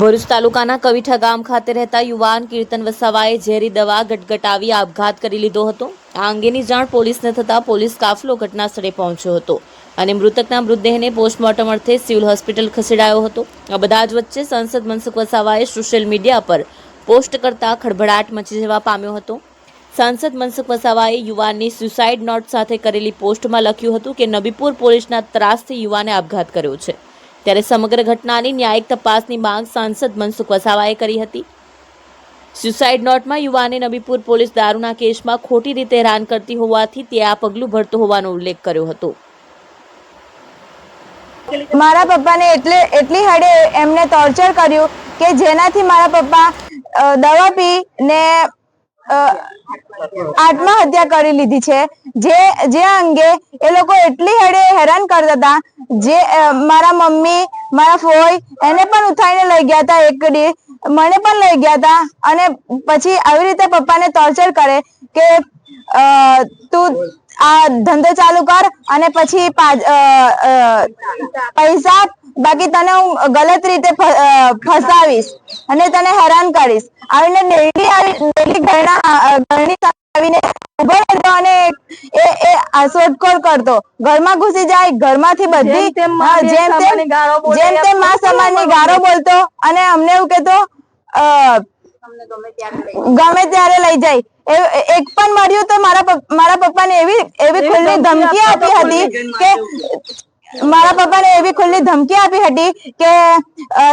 ભરૂચ તાલુકાના કવિઠા ગામ ખાતે રહેતા યુવાન કીર્તન વસાવાએ ઝેરી દવા ગટગટાવી આપઘાત કરી લીધો હતો. આ અંગેની જાણ પોલીસને થતાં પોલીસ કાફલો ઘટનાસ્થળે પહોંચ્યો હતો અને મૃતકના મૃતદેહને પોસ્ટમોર્ટમ અર્થે સિવિલ હોસ્પિટલ ખસેડાયો હતો. આ બધા જ વચ્ચે સાંસદ મનસુખ વસાવાએ સોશિયલ મીડિયા પર પોસ્ટ કરતા ખળભળાટ મચી જવા પામ્યો હતો. સાંસદ મનસુખ વસાવાએ યુવાનની સુસાઇડ નોટ સાથે કરેલી પોસ્ટમાં લખ્યું હતું કે, નબીપુર પોલીસના ત્રાસથી યુવાને આપઘાત કર્યો છે. ત્યારે સમગ્ર ઘટનાની ન્યાયિક તપાસની માંગ સાંસદ મનસુખ વસાવાએ કરી હતી. સ્યુસાઇડ નોટમાં યુવાને નબીપુર પોલીસ દારૂના કેસમાં ખોટી રીતે હેરાન કરતી હોવાથી તે આ પગલું ભરતો હોવાનો ઉલ્લેખ કર્યો હતો. મારા પપ્પાને એટલે એટલી હડે એમને ટોર્ચર કર્યું કે જેનાથી મારા પપ્પા દવા પી ને આત્મહત્યા. કરી લીધી છે. જે જે અંગે એ લોકો એટલી હેડે હેરાન કરતા હતા. જે મારા મમ્મી, મારા ફોઈ, એને પણ ઉઠાઈને લઈ ગયા હતા એક દી. મને પણ લઈ ગયા હતા. અને પછી આવી રીતે પપ્પાને ટોર્ચર કરે કે તું આ ધંધો ચાલુ કર અને પછી પૈસા બાકી તને હું ગલત રીતે ફસાવીશ અને તને હેરાન કરીશ. આવીને ડેલી ડેલી ઘરના ઘરની સામે આવીને ઊભો રહેતો અને એ એ શોધખોળ કરતો. ઘરમાં ઘૂસી જાય ઘરમાંથી બધી જેમ તેમ જેમ તેમ મા સમાજની ગાળો બોલતો અને અમને એવું કહેતો ગમે ત્યારે લઈ જાય. એક પણ મળ્યું તો મારા મારા પપ્પાને એવી એવી ખુલ્લી ધમકી આપી હતી કે મારા પપ્પાને એવી ખુલ્લી ધમકી આપી હતી કે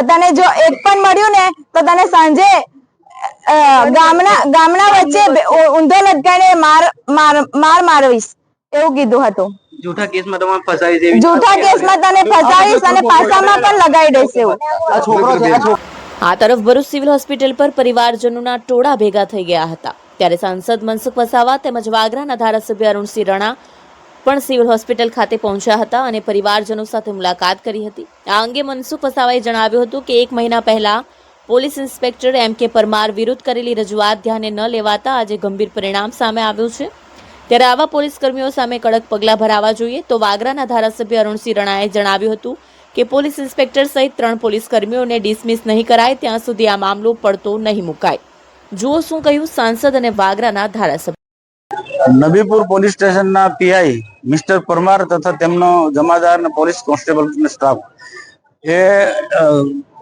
તને જો એક પણ મળ્યું ને તો તને સાંજે ગામના ગામના વચ્ચે ઊંધો લટકાઈને માર માર માર મારવીશ એવું કીધું હતું. જૂઠા કેસમાં તમારે ફસાવી છે જૂઠા કેસમાં તને ફસાવીશ અને પાસામાં પણ લગાવી દઈશ એવું. આ છોકરો છે આ તરફ ભરૂચ સિવિલ હોસ્પિટલ પર પરિવારજનોના ટોળા ભેગા થઈ ગયા હતા. ત્યારે સાંસદ મનસુખ વસાવા તેમજ વાગરાના ધારાસભ્ય અરુણસિંહ રણા પણ સિવિલ હોસ્પિટલ ખાતે પહોંચ્યા હતા અને પરિવારજનો સાથે મુલાકાત કરી હતી. આ અંગે મનસુખ વસાવાએ જણાવ્યું હતું કે એક મહિના પહેલા police inspector M K Parmar વિરુદ્ધ કરેલી રજૂઆત ધ્યાને ન લેવાતા આજે ગંભીર પરિણામ સામે આવ્યું છે. ત્યારે આવા પોલીસ કર્મીઓ સામે કડક પગલાં ભરાવા જોઈએ તો વાગરાના ધારાસભ્ય અરુણસિંહ રણાએ જણાવ્યું હતું કે પોલીસ ઇન્સ્પેક્ટર સહિત ત્રણ પોલીસ કર્મીઓને ડિસમિસ નહીં કરાય, ત્યાં સુધી આ મામલો પડતો નહીં મુકાય. જુઓ શું કહ્યું સાંસદ અને વાગરાના ધારાસભ્ય. નબીપુર પોલીસ સ્ટેશનના પીઆઈ મિસ્ટર પરમાર તથા તેમનો જમાદાર અને પોલીસ કોન્સ્ટેબલ સ્ટાફ. એ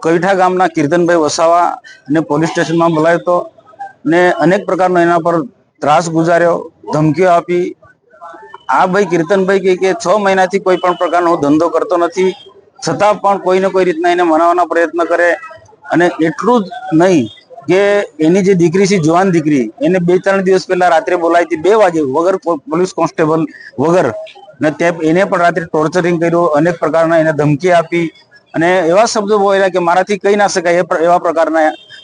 કવિઠા ગામના કીર્તનભાઈ વસાવા ને પોલીસ સ્ટેશનમાં બોલાવ્યો હતો ને અનેક પ્રકારનો એના પર ત્રાસ ગુજાર્યો, ધમકીઓ આપી. આ ભાઈ કીર્તનભાઈ કહે કે છ મહિનાથી કોઈ પણ પ્રકારનો ધંધો કરતો નથી, છતાં પણ કોઈને કોઈ રીતના એને મનાવવાનો પ્રયત્ન કરે અને એટલું જ નહીં કે એની જે દીકરી છે, જુવાન દીકરી, એને બે ત્રણ દિવસ પહેલા રાત્રે બોલાવી હતી, બે વાગે વગર પોલીસ કોન્સ્ટેબલ વગર. ને તે એને પણ રાત્રે ટોર્ચરિંગ કર્યું, અનેક પ્રકારના એને ધમકી આપી. અને એવા શબ્દો બોલ્યા કે મારાથી કહી ના શકાય એવા પ્રકારના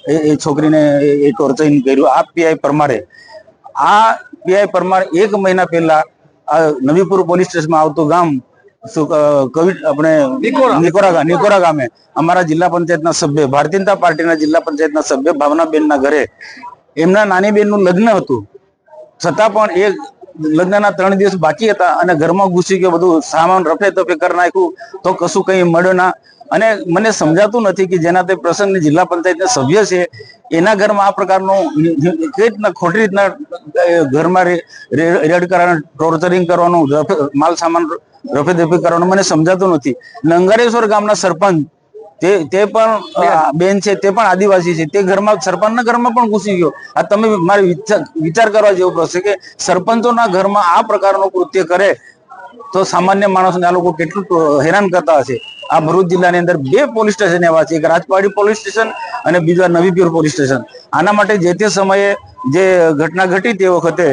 એ- છોકરીને એ- ટોર્ચરિંગ કર્યું. આ પીઆઈ પરમારે. આ પીઆઈ પરમાર એક મહિના પહેલા નવીપુર પોલીસ સ્ટેશનમાં આવતું ગામ આપણે નિકોરા. નિકોરા ગામે અમારા જિલ્લા પંચાયતના સભ્ય ભારતીય જનતા પાર્ટીના જિલ્લા પંચાયતના સભ્ય ભાવનાબેનના ઘરે એમના નાની બેનનું લગ્ન હતું. છતાં પણ એ લગ્નના ત્રણ દિવસ બાકી હતા અને ઘરમાં ઘૂસી ગયો બધું સામાન રફે તફે કરી નાખ્યું. તો કશું કઈ મળ્યો ના. અને મને સમજાતું નથી કે જેના તે પ્રસંગની જિલ્લા પંચાયતના સભ્ય છે એના ઘરમાં આ પ્રકારનું કઈ રીતના ખોટી રીતના ઘરમાં રેડ કરવાનું ટોર્ચરિંગ કરવાનું માલ સામાન રફે દફે કરવાનું મને સમજાતું નથી. નંગારેશ્વર ગામના સરપંચ તે તે પણ બેન. છે તે પણ આદિવાસી છે. તે ઘરમાં સરપંચના ઘરમાં પણ ઘૂસી ગયો. આ તમે મારે વિચાર વિચાર કરવા જેવો પ્રશ્ન કે સરપંચોના ઘરમાં આ પ્રકારનું કૃત્ય કરે તો સામાન્ય માણસને આ લોકો કેટલું હેરાન કરતા હશે. આ ભરૂચ જિલ્લાની અંદર બે પોલીસ સ્ટેશન એવા છે. એક રાજપાડી પોલીસ સ્ટેશન અને બીજા નવીપીર પોલીસ સ્ટેશન. આના માટે જે તે સમયે જે ઘટના ઘટી તે વખતે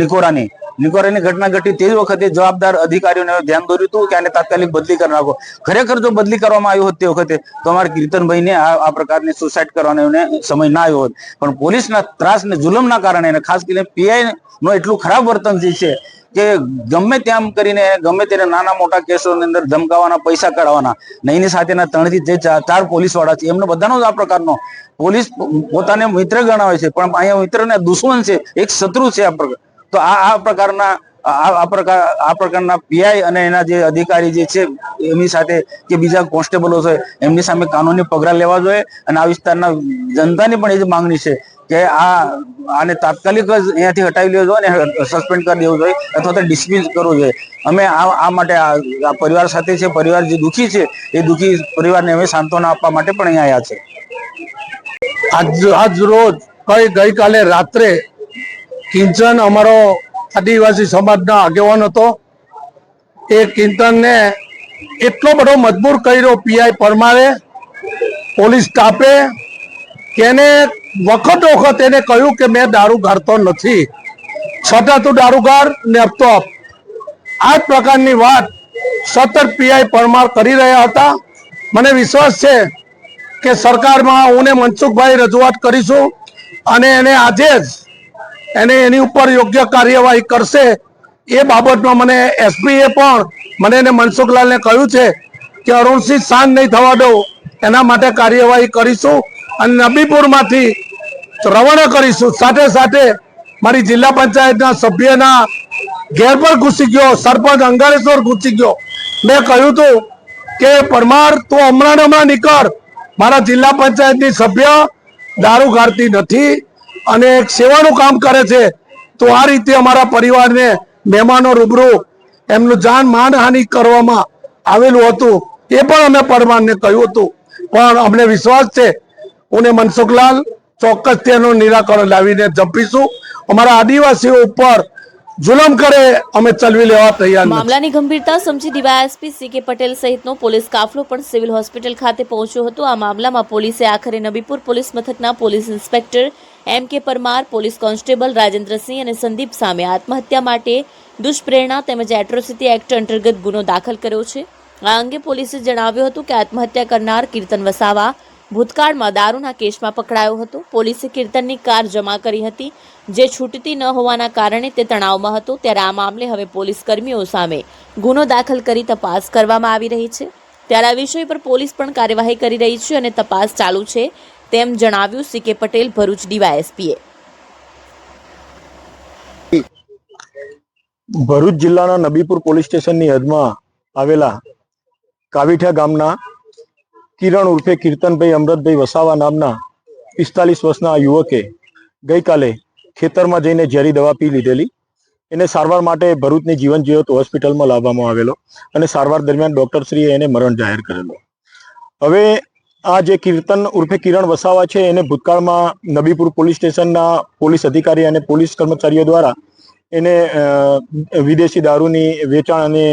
નિકોરાની નિકોરાની ઘટના ઘટી તે વખતે જવાબદાર અધિકારીઓને ધ્યાન દોર્યું હતું કે આને તાત્કાલિક બદલી કરી નાખો. ખરેખર જો બદલી કરવામાં આવ્યો હોત તે વખતે તો અમારે કીર્તનભાઈને આ પ્રકારની સુસાઇડ કરવાનો સમય ના આવ્યો હોત. પણ પોલીસના ત્રાસ ને જુલમના કારણે ખાસ કરીને પીઆઈ નો એટલું ખરાબ વર્તન છે કે ગમે તેમ કરીને, ગમે તેને નાના મોટા કેસોની અંદર ધમકાવાના, પૈસા કાઢવાના ને એની સાથેના ત્રણથી જે ચાર પોલીસવાળા છે, એમને બધાનો જ આ પ્રકારનો પોલીસ પોતાને મિત્ર ગણાવે છે, પણ અહીંયા મિત્ર દુશ્મન છે, એક શત્રુ છે આ પ્રકાર તો આ આ પ્રકારના આ પ્રકાર આ પ્રકારના પીઆઈ અને એના જે અધિકારી જે છે, એમની સાથે કે બીજા કોન્સ્ટેબલો છે, એમની સામે કાનૂની પગલા લેવા જોઈએ અને આ વિસ્તારના જનતાની પણ એ જ માંગણી છે કે આ આને તાત્કાલિક જ અહીંયાથી હટાવી લેવો જોઈએ અને સસ્પેન્ડ કરી દેવું જોઈએ અથવા તો ડિસમિસ કરવું જોઈએ. અમે આ આ માટે આ પરિવાર સાથે છે, પરિવાર જે દુઃખી છે, એ દુઃખી પરિવારને અમે સાંત્વના આપવા માટે પણ અહીંયા આવ્યા છે. આજ આજ રોજ ગઈકાલે રાત્રે કિંચન અમારો આદિવાસી સમાજના આગેવાન હતો. એ કિંતનને એટલો બધો મજબૂર કર્યો પીઆઈ પરમારે, પોલીસ સ્ટાફે, કે વખત વખત એને કહ્યું કે મેં દારૂ ગાળતો નથી. છતાં તું દારૂ ગાળ ને આપતો આપ આ જ પ્રકારની વાત સતત પીઆઈ પરમાર કરી રહ્યા હતા. મને વિશ્વાસ છે કે સરકારમાં હું ને મનસુખભાઈ રજૂઆત કરીશું અને એને આજે જ એને એની ઉપર યોગ્ય કાર્યવાહી કરશે એ બાબતમાં મને એસપીએ પણ, મને એને મનસુખલાલને કહ્યું છે કે અરુણસિંહ શાંત નહીં થવા દઉં એના માટે કાર્યવાહી કરીશું અને નબીપુરમાંથી રવાના કરીશું. સાથે સાથે મારી જિલ્લા પંચાયતના સભ્યના ઘેર પર ઘૂસી ગયો, સરપંચ અંગારેશ્વર ઘૂસી ગયો. મેં કહ્યું હતું કે પરમાર, તું હમણાં હમણાં નીકળ. મારા જિલ્લા પંચાયતની સભ્ય દારૂ ગાળતી નથી. અને એક સેવાનું કામ કરે છે, તો આ રીતે અમારા પરિવારને મહેમાનો રૂબરૂ એમનું જાન માનહાનિ કરવામાં આવેલું હતું, એ પણ અમે પરમારને કહ્યું હતું. પણ અમને વિશ્વાસ છે હું ને મનસુખલાલ ચોક્કસ તેનું નિરાકરણ લાવીને જપીશું અમારા આદિવાસીઓ ઉપર જુલમ કરે, અમે ચલવી લેવા તૈયાર મામલાની ગંભીરતા સમજી ડીવાયએસપી સી કે પટેલ સહિતનો પોલીસ કાફલો પણ સિવિલ હોસ્પિટલ ખાતે પહોંચ્યો હતો. આ મામલામાં પોલીસે આખરે નબીપુર પોલીસ મથકના police inspector M K Parmar, police constable Rajendrasinh અને સંદીપ સામે આત્મહત્યા માટે દુષ્પ્રેરણા તેમજ એટ્રોસિટી એક્ટ અંતર્ગત ગુનો દાખલ કર્યો છે. આ અંગે પોલીસે જણાવ્યું હતું કે આત્મહત્યા કરનાર કીર્તન વસાવા ભૂતકાળમાં દારૂના કેસમાં પકડાયો હતો. પોલીસે કીર્તનની કાર જમા કરી હતી. જે છૂટતી ન હોવાના કારણે તે તણાવમાં હતો. ત્યારે આ મામલે હવે પોલીસ કર્મીઓ સામે ગુનો દાખલ કરી તપાસ કરવામાં આવી રહી છે. ત્યારે આ વિષય પર પોલીસ પણ કાર્યવાહી કરી રહી છે અને તપાસ ચાલુ છે. તેમ જણાવ્યું સી કે પટેલ ભરૂચ ડીવાયએસપીએ. ભરૂચ જિલ્લાના નબીપુર પોલીસ સ્ટેશનની હદમાં આવેલા કાવીઠા ગામના કિરણ ઉર્ફે કીર્તનભાઈ અમૃતભાઈ વસાવા નામના પિસ્તાલીસ વર્ષના યુવકે ગઈકાલે ખેતરમાં જઈને ઝેરી દવા પી લીધેલી. એને સારવાર માટે ભરૂચની જીવન જીવત હોસ્પિટલમાં લાવવામાં આવેલો અને સારવાર દરમિયાન ડોક્ટરશ્રીએ એને મરણ જાહેર કરેલો. હવે આ જે કીર્તન ઉર્ફે કિરણ વસાવા છે, એને ભૂતકાળમાં નબીપુર પોલીસ સ્ટેશનના પોલીસ અધિકારી અને પોલીસ કર્મચારીઓ દ્વારા એને વિદેશી દારૂની વેચાણ અને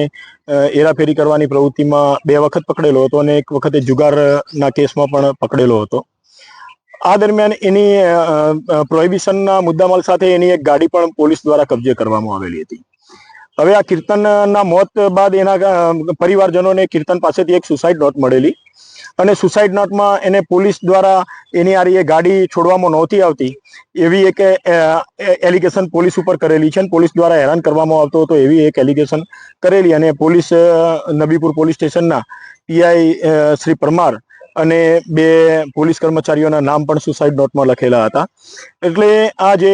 એરાફેરી કરવાની પ્રવૃત્તિમાં બે વખત પકડેલો હતો અને એક વખતે જુગારના કેસમાં પણ પકડેલો હતો. આ દરમિયાન એની પ્રોહિબિશનના મુદ્દામાલ સાથે એની એક ગાડી પણ પોલીસ દ્વારા કબજે કરવામાં આવેલી હતી. હવે આ કીર્તનના મોત બાદ એના પરિવારજનોને કીર્તન પાસેથી એક સુસાઇડ નોટ મળેલી. અને સુસાઇડ નોટમાં એને પોલીસ દ્વારા એની આરીએ ગાડી છોડવામાં નહોતી આવતી. એવી એક એલિગેશન પોલીસ ઉપર કરેલી છે અને પોલીસ દ્વારા હેરાન કરવામાં આવતો હતો એવી એક એલિગેશન કરેલી અને પોલીસ નબીપુર પોલીસ સ્ટેશનના પીઆઈ શ્રી પરમાર અને બે પોલીસ કર્મચારીઓના નામ પણ સુસાઇડ નોટમાં લખેલા હતા. એટલે આ જે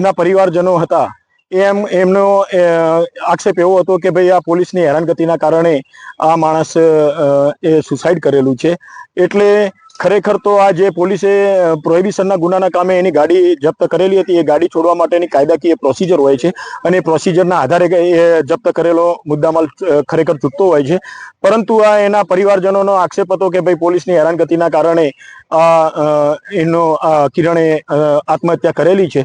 એના પરિવારજનો હતા એમ, એમનો આક્ષેપ એવો હતો કે ભાઈ આ પોલીસની હેરાનગતિના કારણે આ માણસ એ સુસાઇડ કરેલું છે. એટલે ખરેખર તો આ જે પોલીસે પ્રોહિબિશનના ગુનાના કામે એની ગાડી જપ્ત કરેલી હતી, એ ગાડી છોડવા માટેની કાયદાકીય પ્રોસિજર હોય છે અને પ્રોસિજરના આધારે એ જપ્ત કરેલો મુદ્દામાલ ખરેખર ચૂકતો હોય છે. પરંતુ આ એના પરિવારજનોનો આક્ષેપ હતો કે ભાઈ પોલીસની હેરાનગતિના કારણે આ એનો, આ કિરણે આત્મહત્યા કરેલી છે.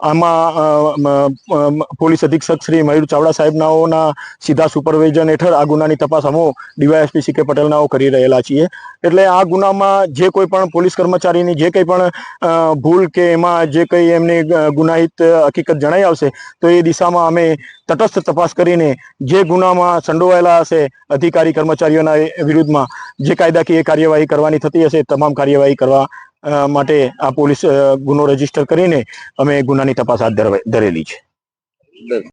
આમાં પોલીસ અધિક્ષક શ્રી મયુર ચાવડા સાહેબનાઓના સીધા સુપરવાઇઝન હેઠળ આ ગુનાની તપાસ અમો ડીવાયએસપી સી કે પટેલનાઓ કરી રહેલા છીએ. એટલે આ ગુનામાં જે કોઈ પણ પોલીસ કર્મચારીની જે કંઈ પણ ભૂલ કે એમાં જે કંઈ એમની ગુનાહિત હકીકત જણાઈ આવશે, તો એ દિશામાં અમે તટસ્થ તપાસ કરીને જે ગુનામાં સંડોવાયેલા હશે અધિકારી કર્મચારીઓના વિરુદ્ધમાં જે કાયદાકીય કાર્યવાહી કરવાની થતી હશે, તમામ કાર્યવાહી કરવા માટે આ પોલીસ ગુનો રજિસ્ટર કરીને અમે ગુનાની તપાસ હાથ ધરેલી છે.